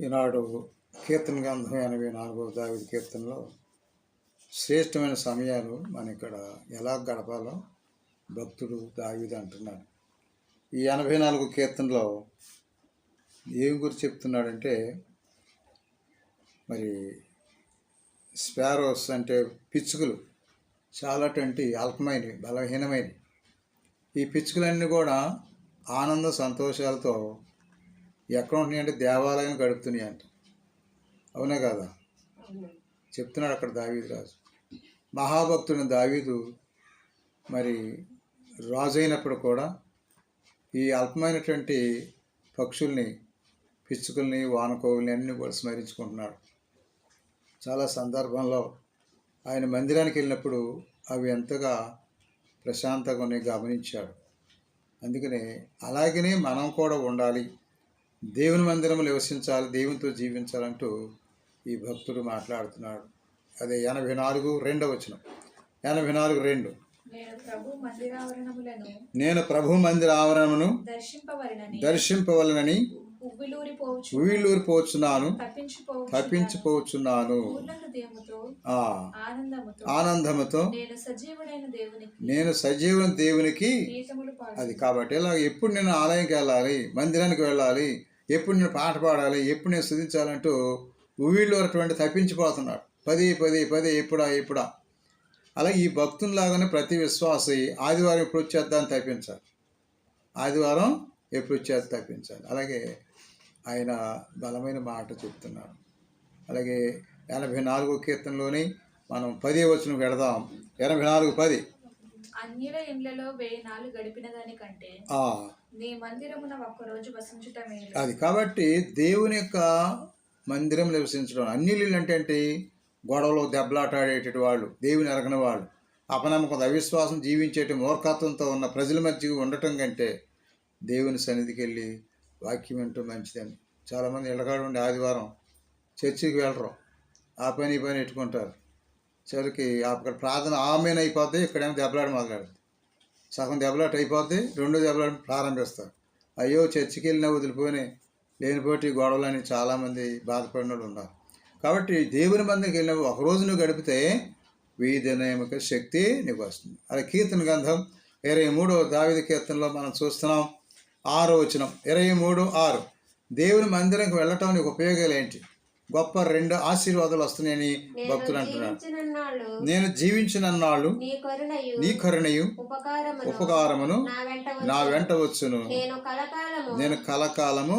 ఈనాడు కీర్తన గ్రంథం ఎనభై నాలుగో దావిది కీర్తనలో శ్రేష్టమైన సమయాలు మన ఇక్కడ ఎలా గడపాలో భక్తుడు దావిది అంటున్నాడు. ఈ ఎనభై నాలుగు కీర్తనలో ఏం గురించి చెప్తున్నాడంటే మరి స్పారోస్ అంటే పిచ్చుకలు చాలాటువంటి అల్పమైనవి బలహీనమైనవి. ఈ పిచ్చుకలన్నీ కూడా ఆనంద సంతోషాలతో ఎక్కడ ఉంటున్నాయంటే దేవాలయం గడుపుతున్నాయి అంట. అవునా కదా? చెప్తున్నాడు అక్కడ దావీదు రాజు. మహాభక్తుని దావీదు మరి రాజు అయినప్పుడు కూడా ఈ అల్పమైనటువంటి పక్షుల్ని పిచ్చుకల్ని వానకోవుల్ని అన్నీ కూడా స్మరించుకుంటున్నాడు. చాలా సందర్భంలో ఆయన మందిరానికి వెళ్ళినప్పుడు అవి ఎంతగా ప్రశాంతంగా గమనించాడు. అందుకనే అలాగనే మనం కూడా ఉండాలి. దేవుని మందిరంలో నివసించాలి దేవునితో జీవించాలంటూ ఈ భక్తుడు మాట్లాడుతున్నాడు. అదే ఎనభై నాలుగు రెండవ వచనం. ఎనభై నాలుగు రెండు. నేను ప్రభు మందిర ఆవరణమును దర్శింపవలనని దర్శింపవలనని ఉవ్విలూరిపోవచ్చు ఉవ్విళ్ళూరిపోచున్నాను తప్పించిపోవచ్చు తప్పించిపోచున్నాను. పూర్ణ హృదయముతో ఆ. ఆనందముతో నేను సజీవుడైన దేవునికి నేను సజీవన దేవునికి అది కాబట్టి ఇలా ఎప్పుడు నేను ఆలయంకి వెళ్ళాలి మందిరానికి వెళ్ళాలి ఎప్పుడు నేను పాట పాడాలి ఎప్పుడు నేను స్థుతించాలంటూ ఊళ్ళో అటువంటి తప్పించిపోతున్నాడు పది పది పది ఎప్పుడా ఎప్పుడా. అలా ఈ భక్తుల్లాగానే ప్రతి విశ్వాసి ఆదివారం ఎప్పుడు వచ్చేద్దాన్ని తప్పించాలి. ఆదివారం ఎప్పుడు వచ్చేది తప్పించాలి. అలాగే ఆయన బలమైన మాట చెప్తున్నాడు అలాగే ఎనభై నాలుగో కీర్తనలోని మనం పదే వచ్చిన పెడదాం. ఎనభై నాలుగు పది. అన్యుల ఇండ్లలో వెయ్యి నాలుగు గడిపిన దానికంటే నీ మందిరమున ఒక్కరోజు వసించుట మేలు అది కాబట్టి దేవుని యొక్క మందిరం నివసించడం. అన్ని ఇల్లు అంటే ఏంటి? గొడవలు దెబ్బలాటాడేటటువంటి వాళ్ళు దేవుని ఎరగని వాళ్ళు. అపనమ్మకం అవిశ్వాసం జీవించేటి మూర్ఖత్వంతో ఉన్న ప్రజల మధ్య ఉండటం కంటే దేవుని సన్నిధికి వెళ్ళి వాక్యం వింటూ మంచిదని. చాలామంది ఇళ్ళకాడు ఉండి ఆదివారం చర్చికి వెళ్ళరు. ఆ పని ఈ పని పెట్టుకుంటారు. చివరికి అక్కడ ప్రార్థన ఆమెన్ అయిపోతే ఇక్కడేమో దెబ్బలాట మొదలాడుతుంది సగం దెబ్బలాట అయిపోతే రెండో దెబ్బలాట ప్రారంభిస్తారు. అయ్యో చర్చికి వెళ్ళినా వదిలిపోయినాయి. లేనిపోటీ గొడవలని చాలామంది బాధపడిన వాళ్ళు ఉన్నారు. కాబట్టి దేవుని మందికి వెళ్ళినప్పుడు ఒక రోజు నువ్వు గడిపితే వెయ్యి దినయమిక శక్తి నీకు వస్తుంది. అలా కీర్తన గంధం ఇరవై మూడో దావిద కీర్తనలో మనం చూస్తున్నాం ఆరో వచనం ఇరవై మూడు ఆరు. దేవుని మందిరంకి వెళ్ళటం నీకు ఉపయోగాలు ఏంటి? గొప్ప రెండు ఆశీర్వాదాలు వస్తున్నాయని భక్తులు అంటున్నారు. నేను జీవించిన నాళ్ళు నీ కరుణయు ఉపకారమును ఉపకారమును నా వెంట నా వెంట వచ్చును. నేను కలకాలము